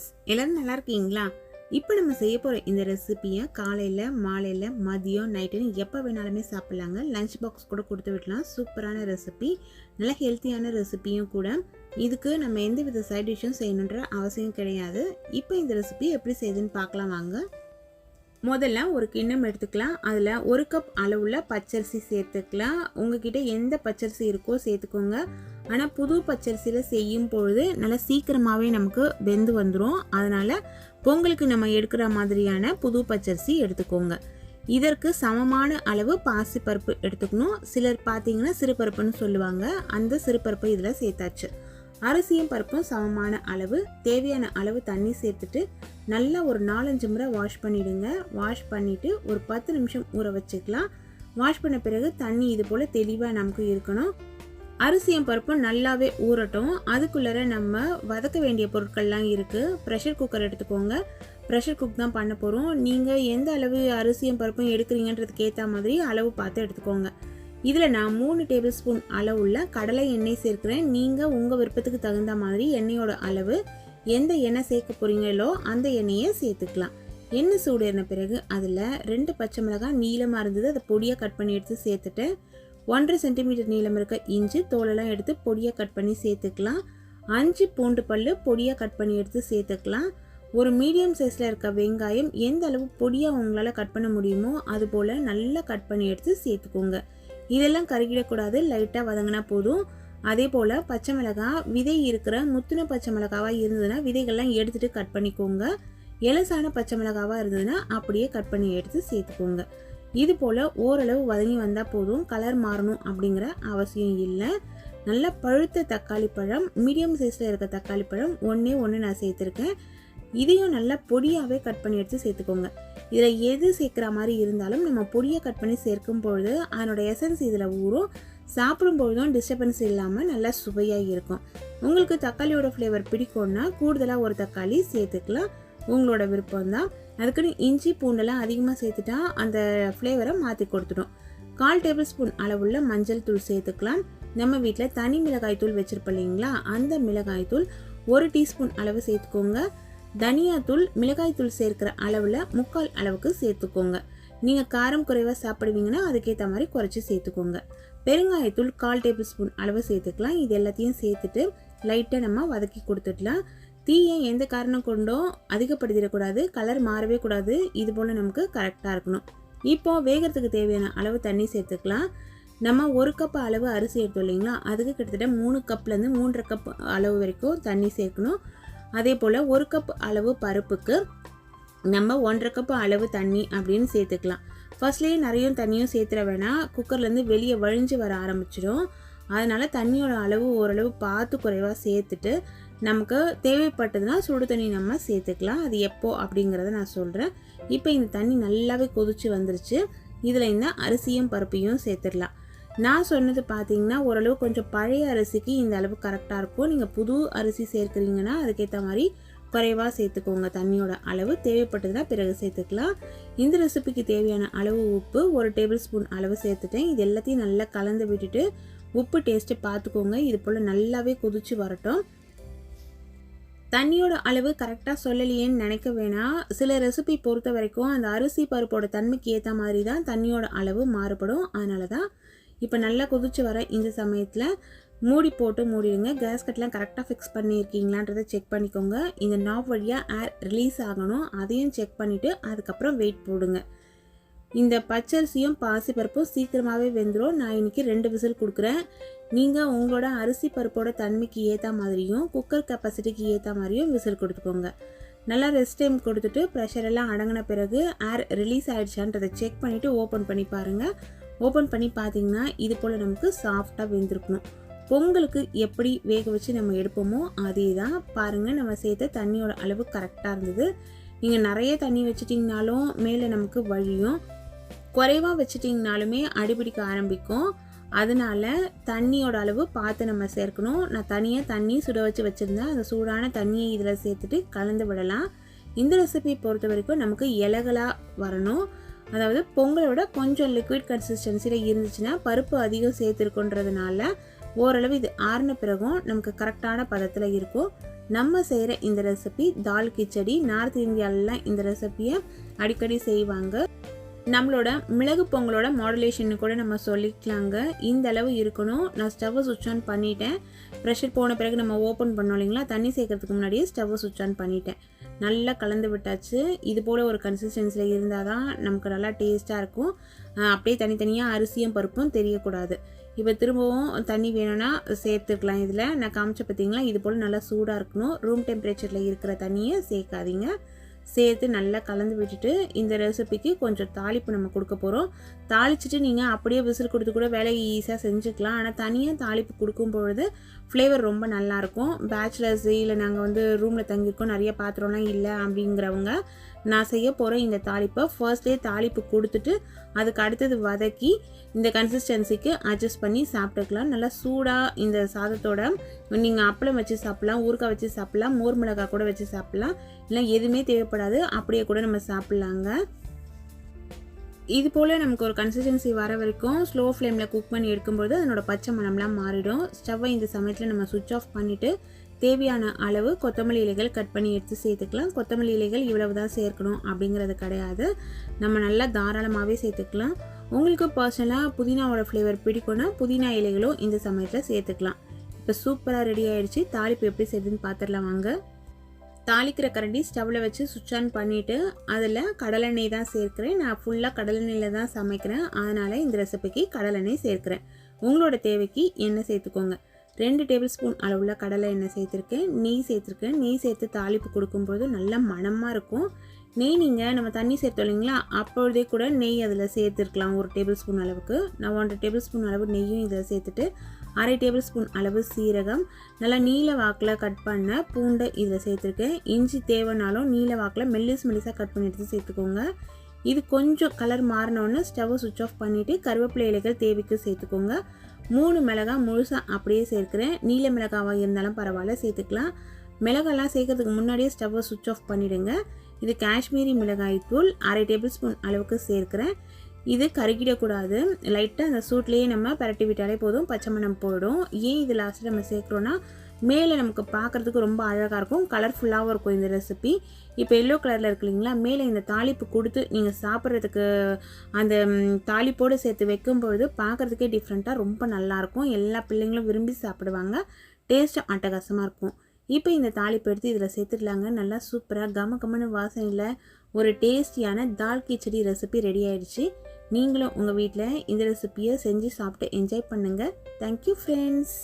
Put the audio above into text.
Friends எல்லாரும் நல்லா இருக்கீங்களா? இப்போ நம்ம செய்ய போகிற இந்த ரெசிபியை காலையில் மாலையில் மதியம் நைட்டுன்னு எப்போ வேணாலுமே சாப்பிட்லாங்க. லஞ்ச் பாக்ஸ் கூட கொடுத்து விடலாம். சூப்பரான ரெசிபி நல்ல ஹெல்த்தியான ரெசிபியும் கூட. இதுக்கு நம்ம எந்த வித சைட் டிஷ்ஷும் செய்யணுன்ற அவசியம் கிடையாது. இப்போ இந்த ரெசிபி எப்படி செய்யுதுன்னு பார்க்கலாம் வாங்க. முதல்ல ஒரு கிண்ணம் எடுத்துக்கலாம். அதில் ஒரு கப் அளவுள்ள பச்சரிசி சேர்த்துக்கலாம். உங்ககிட்ட எந்த பச்சரிசி இருக்கோ சேர்த்துக்கோங்க. ஆனால் புது பச்சரிசியில் செய்யும் பொழுது நல்லா சீக்கிரமாகவே நமக்கு வெந்து வந்துடும் அதனால் பொங்கலுக்கு நம்ம எடுக்கிற மாதிரியான புது பச்சரிசி எடுத்துக்கோங்க. இதற்கு சமமான அளவு பாசிப்பருப்பு எடுத்துக்கணும். சிலர் பார்த்தீங்கன்னா சிறுபருப்புன்னு சொல்லுவாங்க. அந்த சிறுபருப்பை இதில் சேர்த்தாச்சு. அரிசியும் பருப்பும் சமமான அளவு. தேவையான அளவு தண்ணி சேர்த்துட்டு நல்லா ஒரு நாலஞ்சு முறை வாஷ் பண்ணிவிடுங்க வாஷ் பண்ணிவிட்டு ஒரு பத்து நிமிஷம் ஊற வச்சுக்கலாம். வாஷ் பண்ண பிறகு தண்ணி இது போல் தெளிவாக நமக்கு இருக்கணும். அரிசியும் பருப்பும் நல்லாவே ஊறட்டும். அதுக்குள்ளார நம்ம வதக்க வேண்டிய பொருட்கள்லாம் இருக்குது ப்ரெஷர் குக்கர் எடுத்துக்கோங்க. ப்ரெஷர் குக் தான் பண்ண போகிறோம் நீங்கள் எந்த அளவு அரிசியும் பருப்பும் எடுக்கிறீங்கன்றதுக்கு ஏற்ற மாதிரி அளவு பார்த்து எடுத்துக்கோங்க. இதில் நான் மூணு டேபிள் ஸ்பூன் அளவுள்ள கடலை எண்ணெய் சேர்க்குறேன். நீங்கள் உங்கள் விருப்பத்துக்கு தகுந்த மாதிரி எண்ணெயோட அளவு எந்த எண்ணெய் சேர்க்க போகிறீங்களோ அந்த எண்ணெயை சேர்த்துக்கலாம். எண்ணெய் சூடேறின பிறகு அதில் ரெண்டு பச்சை மிளகாய் நீளமாக இருந்தது. அதை பொடியாக கட் பண்ணி எடுத்து சேர்த்துட்டு ஒன்றரை சென்டிமீட்டர் நீளம் இருக்க இஞ்சி தோலெல்லாம் எடுத்து பொடியாக கட் பண்ணி சேர்த்துக்கலாம். அஞ்சு பூண்டு பல் பொடியாக கட் பண்ணி எடுத்து சேர்த்துக்கலாம். ஒரு மீடியம் சைஸில் இருக்க வெங்காயம் எந்த அளவு பொடியாக உங்களால் கட் பண்ண முடியுமோ அது போல் நல்லா கட் பண்ணி எடுத்து சேர்த்துக்கோங்க. இதெல்லாம் கருகிடக்கூடாது லைட்டாக வதங்கினா போதும். அதே போல் பச்சை மிளகாய் விதை இருக்கிற முத்துன பச்சை மிளகாவாக இருந்ததுன்னா விதைகள்லாம் எடுத்துகிட்டு கட் பண்ணிக்கோங்க. எலசான பச்சை மிளகாவாக இருந்ததுன்னா அப்படியே கட் பண்ணி எடுத்து சேர்த்துக்கோங்க. இது போல் ஓரளவு வதங்கி வந்தால் போதும் கலர் மாறணும் அப்படிங்கிற அவசியம் இல்லை. நல்ல பழுத்த தக்காளி பழம் மீடியம் சைஸில் இருக்க தக்காளி பழம் ஒன்றே ஒன்று நான் சேர்த்துருக்கேன். இதையும் நல்லா பொடியாகவே கட் பண்ணி எடுத்து சேர்த்துக்கோங்க. இதில் எது சேர்க்குற மாதிரி இருந்தாலும் நம்ம பொடியை கட் பண்ணி சேர்க்கும் பொழுது அதனோட எசன்ஸ் இதில் ஊறும். சாப்பிடும் பொழுதும் டிஸ்டர்பன்ஸ் இல்லாமல் நல்லா சுவையாக இருக்கும். உங்களுக்கு தக்காளியோட ஃப்ளேவர் பிடிக்கும்னா கூடுதலாக ஒரு தக்காளி சேர்த்துக்கலாம். உங்களோட விருப்பம் தான் அதுக்குன்னு இஞ்சி பூண்டெல்லாம் அதிகமாக சேர்த்துட்டா அந்த ஃப்ளேவரை மாற்றி கொடுத்துடும். கால் டேபிள் ஸ்பூன் அளவுள்ள மஞ்சள் தூள் சேர்த்துக்கலாம். நம்ம வீட்டில் தனி மிளகாய் தூள் வச்சுருப்போம் இல்லைங்களா? அந்த மிளகாய் தூள் ஒரு டீஸ்பூன் அளவு சேர்த்துக்கோங்க. தனியாத்தூள் மிளகாய் தூள் சேர்க்குற அளவில் முக்கால் அளவுக்கு சேர்த்துக்கோங்க. நீங்கள் காரம் குறைவாக சாப்பிடுவீங்கன்னா அதுக்கேற்ற மாதிரி குறைச்சி சேர்த்துக்கோங்க. பெருங்காயத்தூள் கால் டேபிள் ஸ்பூன் அளவு சேர்த்துக்கலாம். இது எல்லாத்தையும் சேர்த்துட்டு லைட்டாக நம்ம வதக்கி கொடுத்துடலாம். தீயை எந்த காரணம் கொண்டோ அதிகப்படுத்திடக்கூடாது கலர் மாறவே கூடாது இது போல் நமக்கு கரெக்டாக இருக்கணும். இப்போ வேகிறதுக்கு தேவையான அளவு தண்ணி சேர்த்துக்கலாம். நம்ம ஒரு கப் அளவு அரிசி எடுத்தோம் இல்லைங்களா? அதுக்கு கிட்டத்தட்ட மூணு கப்லேருந்து மூன்றரை கப் அளவு வரைக்கும் தண்ணி சேர்க்கணும். அதே போல் ஒரு கப் அளவு பருப்புக்கு நம்ம ஒன்றரை கப் அளவு தண்ணி அப்படின்னு சேர்த்துக்கலாம். ஃபர்ஸ்ட்லேயே நிறைய தண்ணியும் சேர்த்துற வேணாம். குக்கர்லேருந்து வெளியே வழிஞ்சு வர ஆரம்பிச்சிடும். அதனால் தண்ணியோட அளவு ஓரளவு பார்த்து குறைவாக சேர்த்துட்டு நமக்கு தேவைப்பட்டதுன்னா சுடு தண்ணி நம்ம சேர்த்துக்கலாம். அது எப்போ அப்படிங்கிறத நான் சொல்கிறேன் இப்போ இந்த தண்ணி நல்லாவே கொதிச்சு வந்துருச்சு. இதில் இந்த அரிசியும் பருப்பையும் சேர்த்துடலாம். நான் சொன்னது பார்த்தீங்கன்னா ஓரளவு கொஞ்சம் பழைய அரிசிக்கு இந்த அளவு கரெக்டாக இருக்கும். நீங்கள் புது அரிசி சேர்க்குறீங்கன்னா அதுக்கேற்ற மாதிரி குறைவாக சேர்த்துக்கோங்க. தண்ணியோட அளவு தேவைப்பட்டதுன்னா பிறகு சேர்த்துக்கலாம். இந்த ரெசிபிக்கு தேவையான அளவு உப்பு ஒரு டேபிள் ஸ்பூன் அளவு சேர்த்துட்டேன். இது எல்லாத்தையும் நல்லா கலந்து விட்டுட்டு உப்பு டேஸ்ட்டு பார்த்துக்கோங்க இது போல் நல்லாவே கொதிச்சு வரட்டும். தண்ணியோட அளவு கரெக்டாக சொல்லலையேன்னு நினைக்க வேணாம் சில ரெசிபி பொறுத்த வரைக்கும் அந்த அரிசி பருப்போட தன்மைக்கு ஏற்ற மாதிரி தான் தண்ணியோட அளவு மாறுபடும். அதனால தான் இப்போ நல்லா கொதிச்சு வர இந்த சமயத்தில் மூடி போட்டு மூடிடுங்க. கேஸ் கட்லாம் கரெக்டாக ஃபிக்ஸ் பண்ணியிருக்கீங்களான்றதை செக் பண்ணிக்கோங்க. இந்த நாப் வழியாக ஏர் ரிலீஸ் ஆகணும். அதையும் செக் பண்ணிவிட்டு அதுக்கப்புறம் வெயிட் போடுங்க. இந்த பச்சரிசியும் பாசிப்பருப்பும் சீக்கிரமாகவே வெந்துடும் நான் இன்றைக்கி ரெண்டு விசில் கொடுக்குறேன். நீங்கள் உங்களோட அரிசி பருப்போட தன்மைக்கு ஏற்ற மாதிரியும் குக்கர் கெப்பாசிட்டிக்கு ஏற்ற மாதிரியும் விசில் கொடுத்துக்கோங்க. நல்லா ரெஸ்ட் டைம் கொடுத்துட்டு ப்ரெஷர் எல்லாம் அடங்கின பிறகு ஏர் ரிலீஸ் ஆகிடுச்சான்றதை செக் பண்ணிவிட்டு ஓப்பன் பண்ணி பாருங்கள் ஓப்பன் பண்ணி பார்த்தீங்கன்னா இது போல் நமக்கு சாஃப்டாக வெந்திருக்கணும். பொங்கலுக்கு எப்படி வேக வச்சு நம்ம எடுப்போமோ அதே தான் பாருங்கள் நம்ம சேர்த்த தண்ணியோட அளவு கரெக்டாக இருந்தது. நீங்கள் நிறைய தண்ணி வச்சிட்டிங்கனாலும் மேலே நமக்கு வழியும் குறைவாக வச்சிட்டிங்கனாலுமே அடிபிடிக்க ஆரம்பிக்கும். அதனால தண்ணியோட அளவு பார்த்து நம்ம சேர்க்கணும். நான் தனியாக தண்ணி சுட வச்சு வச்சுருந்தேன். அந்த சூடான தண்ணியை இதில் சேர்த்துட்டு கலந்து விடலாம். இந்த ரெசிபி பொறுத்த வரைக்கும் நமக்கு இலகலாக வரணும். அதாவது பொங்கலோட கொஞ்சம் லிக்விட் கன்சிஸ்டன்சியில் இருந்துச்சுன்னா பருப்பு அதிகம் சேர்த்துருக்குன்றதுனால ஓரளவு இது ஆறின பிறகும் நமக்கு கரெக்டான பதத்தில் இருக்கும். நம்ம செய்கிற இந்த ரெசிபி தால் கிச்சடி நார்த் இந்தியாவிலலாம் இந்த ரெசிப்பியை அடிக்கடி செய்வாங்க. நம்மளோட மிளகு பொங்கலோட மாடுலேஷன் கூட நம்ம சொல்லிக்கலாங்க. இந்த அளவு இருக்கணும். நான் ஸ்டவ்வை சுவிட்ச் ஆன் பண்ணிட்டேன். ப்ரெஷர் போன பிறகு நம்ம ஓப்பன் பண்ணோம் இல்லைங்களா? தண்ணி சேர்க்கறதுக்கு முன்னாடியே ஸ்டவ்வை சுவிச் ஆன் பண்ணிட்டேன். நல்லா கலந்து விட்டாச்சு. இது போல் ஒரு கன்சிஸ்டன்சியில் இருந்தால் தான் நமக்கு நல்லா டேஸ்ட்டாக இருக்கும். அப்படியே தனித்தனியாக அரிசியும் பருப்பும் தெரியக்கூடாது. இப்போ திரும்பவும் தண்ணி வேணும்னா சேர்த்துக்கலாம் இதில். நான் காமிச்ச பார்த்தீங்களா இது போல் நல்லா சூடாக இருக்கணும். ரூம் டெம்பரேச்சரில் இருக்கிற தண்ணியை சேர்க்காதீங்க. சேர்த்து நல்லா கலந்து விட்டுட்டு இந்த ரெசிபிக்கு கொஞ்சம் தாளிப்பு நம்ம கொடுக்க போகிறோம் தாளிச்சிட்டு நீங்கள் அப்படியே விசில் கொடுத்து கூட வேலையை ஈஸியாக செஞ்சுக்கலாம். ஆனால் தனியாக தாளிப்பு கொடுக்கும் பொழுது ஃப்ளேவர் ரொம்ப நல்லாயிருக்கும் பேச்சுலர்ஸ் இல்லை நாங்கள் வந்து ரூமில் தங்கியிருக்கோம். நிறைய பாத்திரம்லாம் இல்லை அப்படிங்கிறவங்க நான் செய்ய போகிற இந்த தாளிப்பை. ஃபர்ஸ்டே தாளிப்பு கொடுத்துட்டு அதுக்கு அடுத்தது வதக்கி இந்த கன்சிஸ்டன்சிக்கு அட்ஜஸ்ட் பண்ணி சாப்பிட்டுக்கலாம். நல்லா சூடாக இந்த சாதத்தோட நீங்கள் அப்பளம் வச்சு சாப்பிட்லாம் ஊறுகாய் வச்சு சாப்பிட்லாம் மோர் மிளகாய் கூட வச்சு சாப்பிட்லாம். இல்லை எதுவுமே தேவைப்படாது அப்படியே கூட நம்ம சாப்பிட்லாங்க. இது போல் நமக்கு ஒரு கன்சிஸ்டன்சி வர வரைக்கும் ஸ்லோ ஃப்ளேமில் குக் பண்ணி எடுக்கும்போது அதனோட பச்சை மணம்லாம் மாறிடும். ஸ்டவ்வை இந்த சமயத்தில் நம்ம சுவிட்ச் ஆஃப் பண்ணிவிட்டு தேவையான அளவு கொத்தமல்லி இலைகள் கட் பண்ணி எடுத்து சேர்த்துக்கலாம். கொத்தமல்லி இலைகள் இவ்வளவு தான் சேர்க்கணும் அப்படிங்கிறது கிடையாது. நம்ம நல்லா தாராளமாகவே சேர்த்துக்கலாம். உங்களுக்கு பர்சனலாக புதினாவோட ஃப்ளேவர் பிடிக்கும்னா புதினா இலைகளும் இந்த சமயத்தில் சேர்த்துக்கலாம். இப்போ சூப்பராக ரெடி ஆகிடுச்சு தாளிப்பு எப்படி செய்யுதுன்னு பார்த்துடலாம் வாங்க. தாளிக்கிற கரண்டி ஸ்டவ்வில் வச்சு சுவிட்ச் ஆன் பண்ணிவிட்டு அதில் கடலெண்ணெய் தான் சேர்க்குறேன். நான் ஃபுல்லாக கடலெண்ணெயில் தான் சமைக்கிறேன். அதனால் இந்த ரெசிபிக்கு கடலெண்ணெய் சேர்க்குறேன். உங்களோட தேவைக்கு எண்ணெய் சேர்த்துக்கோங்க. ரெண்டு டேபிள் ஸ்பூன் அளவில் கடலை எண்ணெய் சேர்த்துருக்கேன். நெய் சேர்த்துருக்கேன். நெய் சேர்த்து தாளிப்பு கொடுக்கும்போது நல்ல மணமாக இருக்கும். நெய் நீங்கள் நம்ம தண்ணி சேர்த்தோம் இல்லைங்களா? அப்பொழுதே கூட நெய் அதில் சேர்த்துருக்கலாம் ஒரு டேபிள் ஸ்பூன் அளவுக்கு. நான் ஒன்றரை டேபிள் ஸ்பூன் அளவு நெய்யும் இதில் சேர்த்துட்டு அரை டேபிள் ஸ்பூன் அளவு சீரகம் நல்லா நீல வாக்கில் கட் பண்ண பூண்டை இதில் சேர்த்துருக்கேன். இஞ்சி தேவைனாலும் நீல வாக்கில் மெல்லிஸ் மெல்லிஸாக கட் பண்ணி எடுத்து சேர்த்துக்கோங்க. இது கொஞ்சம் கலர் மாறினோடனே ஸ்டவ்வை சுவிட்ச் ஆஃப் பண்ணிவிட்டு கருவேப்பிலை இலைகள் தேவைக்கு சேர்த்துக்கோங்க. மூணு மிளகாய் முழுசாக அப்படியே சேர்க்குறேன். நீல மிளகாவாக இருந்தாலும் பரவாயில்ல சேர்த்துக்கலாம். மிளகாலாம் சேர்க்கறதுக்கு முன்னாடியே ஸ்டவ்வை சுவிட்ச் ஆஃப் பண்ணிவிடுங்க இது காஷ்மீரி மிளகாய் தூள் அரை டேபிள் ஸ்பூன் அளவுக்கு சேர்க்குறேன். இது கருகிடக்கூடாது. லைட்டாக அந்த சூட்லேயே நம்ம பரட்டி விட்டாலே போதும் பச்சை மணம் போயிடும். ஏன் இது லாஸ்ட்டு நம்ம சேர்க்குறோன்னா மேலே நமக்கு பார்க்குறதுக்கு ரொம்ப அழகாக இருக்கும். கலர்ஃபுல்லாகவும் இருக்கும் இந்த ரெசிபி இப்போ எல்லோ கலரில் இருக்கு இல்லைங்களா? மேலே இந்த தாளிப்பு கொடுத்து நீங்கள் சாப்பிட்றதுக்கு அந்த தாளிப்போடு சேர்த்து வைக்கும்பொழுது பார்க்குறதுக்கே டிஃப்ரெண்ட்டாக ரொம்ப நல்லாயிருக்கும் எல்லா பிள்ளைங்களும் விரும்பி சாப்பிடுவாங்க. டேஸ்ட்டும் அட்டகாசமாக இருக்கும். இப்போ இந்த தாளிப்பு எடுத்து இதில் சேர்த்துடலாங்க. நல்லா சூப்பராக கம கமன்னு வாசனையில் ஒரு டேஸ்டியான தால் கிச்சடி ரெசிபி ரெடி ஆயிடுச்சு. நீங்களும் உங்கள் வீட்டில் இந்த ரெசிபியை செஞ்சு சாப்பிட்டு என்ஜாய் பண்ணுங்கள் தேங்க்யூ ஃப்ரெண்ட்ஸ்